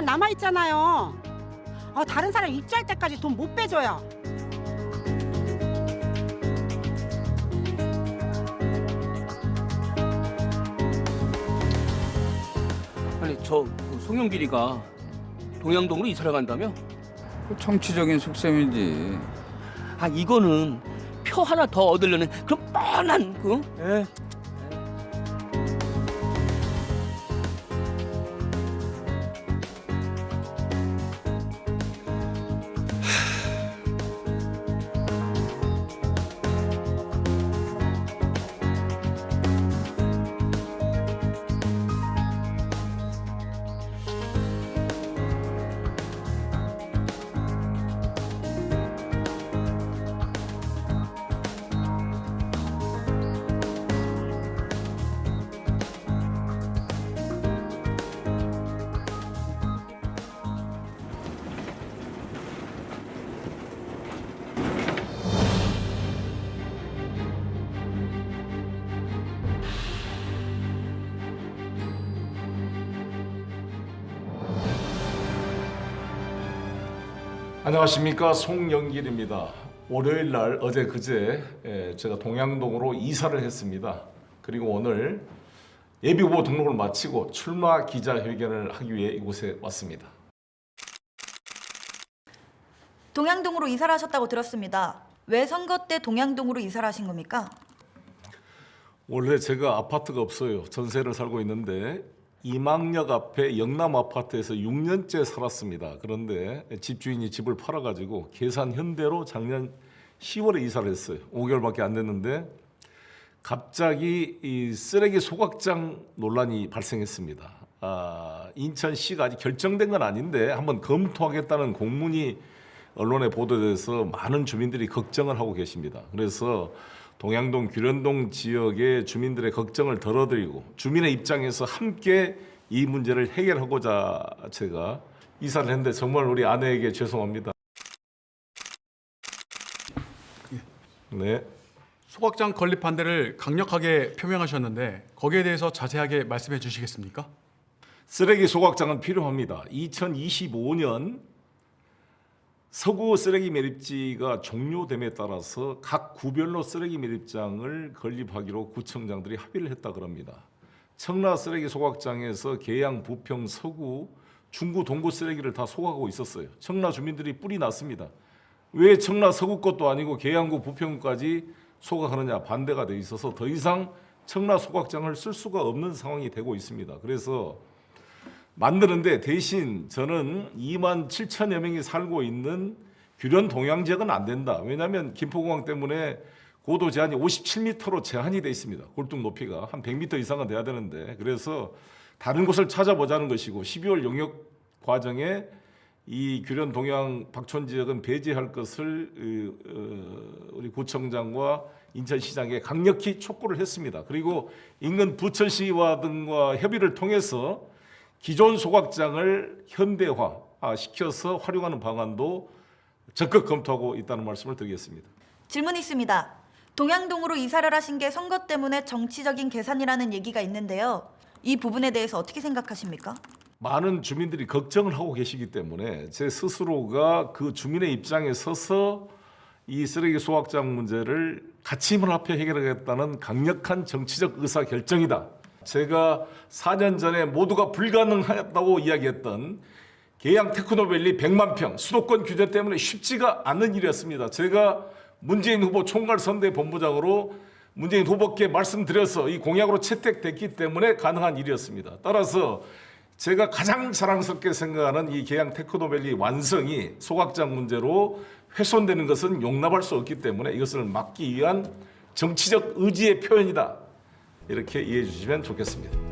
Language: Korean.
남아 있잖아요. 아, 다른 사람 입주할 때까지 돈 못 빼줘요. 아니 저 송영길이가 동양동으로 이사를 간다며? 그 정치적인 속셈이지. 아 이거는 표 하나 더 얻으려는 그런 뻔한 그 에? 안녕하십니까 송영길입니다. 월요일 날 어제 그제 예, 제가 동양동으로 이사를 했습니다. 그리고 오늘 예비 후보 등록을 마치고 출마 기자회견을 하기 위해 이곳에 왔습니다. 동양동으로 이사를 하셨다고 들었습니다. 왜 선거 때 동양동으로 이사를 하신 겁니까? 원래 제가 아파트가 없어요. 전세를 살고 있는데 이망역 앞에 영남 아파트에서 6년째 살았습니다. 그런데 집주인이 집을 팔아가지고 계산 현대로 작년 10월에 이사를 했어요. 5개월밖에 안 됐는데 갑자기 이 쓰레기 소각장 논란이 발생했습니다. 아, 인천시가 아직 결정된 건 아닌데 한번 검토하겠다는 공문이 언론에 보도돼서 많은 주민들이 걱정을 하고 계십니다. 그래서 동양동 규련동 지역의 주민들의 걱정을 덜어드리고 주민의 입장에서 함께 이 문제를 해결하고자 제가 이사를 했는데 정말 우리 아내에게 죄송합니다. 네. 소각장 건립 반대를 강력하게 표명하셨는데 거기에 대해서 자세하게 말씀해 주시겠습니까? 쓰레기 소각장은 필요합니다. 2025년 서구 쓰레기 매립지가 종료됨에 따라서 각 구별로 쓰레기 매립장을 건립하기로 구청장들이 합의를 했다 그럽니다. 청라 쓰레기 소각장에서 계양, 부평, 서구, 중구, 동구 쓰레기를 다 소각하고 있었어요. 청라 주민들이 뿔이 났습니다. 왜 청라 서구 것도 아니고 계양구, 부평까지 소각하느냐 반대가 돼 있어서 더 이상 청라 소각장을 쓸 수가 없는 상황이 되고 있습니다. 그래서 만드는데 대신 저는 2만 7천여 명이 살고 있는 규련 동양 지역은 안 된다. 왜냐하면 김포공항 때문에 고도 제한이 57m로 제한이 돼 있습니다. 골뚝 높이가 한 100m 이상은 돼야 되는데 그래서 다른 곳을 찾아보자는 것이고 12월 용역 과정에 이 규련 동양 박촌 지역은 배제할 것을 으, 어, 우리 구청장과 인천시장에 강력히 촉구를 했습니다. 그리고 인근 부천시와 등과 협의를 통해서 기존 소각장을 현대화 아, 시켜서 활용하는 방안도 적극 검토하고 있다는 말씀을 드리겠습니다. 질문 있습니다. 동양동으로 이사를 하신 게 선거 때문에 정치적인 계산이라는 얘기가 있는데요. 이 부분에 대해서 어떻게 생각하십니까? 많은 주민들이 걱정을 하고 계시기 때문에 제 스스로가 그 주민의 입장에 서서 이 쓰레기 소각장 문제를 같이 힘을 합해 해결하겠다는 강력한 정치적 의사 결정이다. 제가 4년 전에 모두가 불가능하다고 이야기했던 계양 테크노밸리 100만 평 수도권 규제 때문에 쉽지가 않은 일이었습니다. 제가 문재인 후보 총괄 선대 본부장으로 문재인 후보께 말씀드려서 이 공약으로 채택됐기 때문에 가능한 일이었습니다. 따라서 제가 가장 자랑스럽게 생각하는 이 계양 테크노밸리 완성이 소각장 문제로 훼손되는 것은 용납할 수 없기 때문에 이것을 막기 위한 정치적 의지의 표현이다. 이렇게 이해해 주시면 좋겠습니다.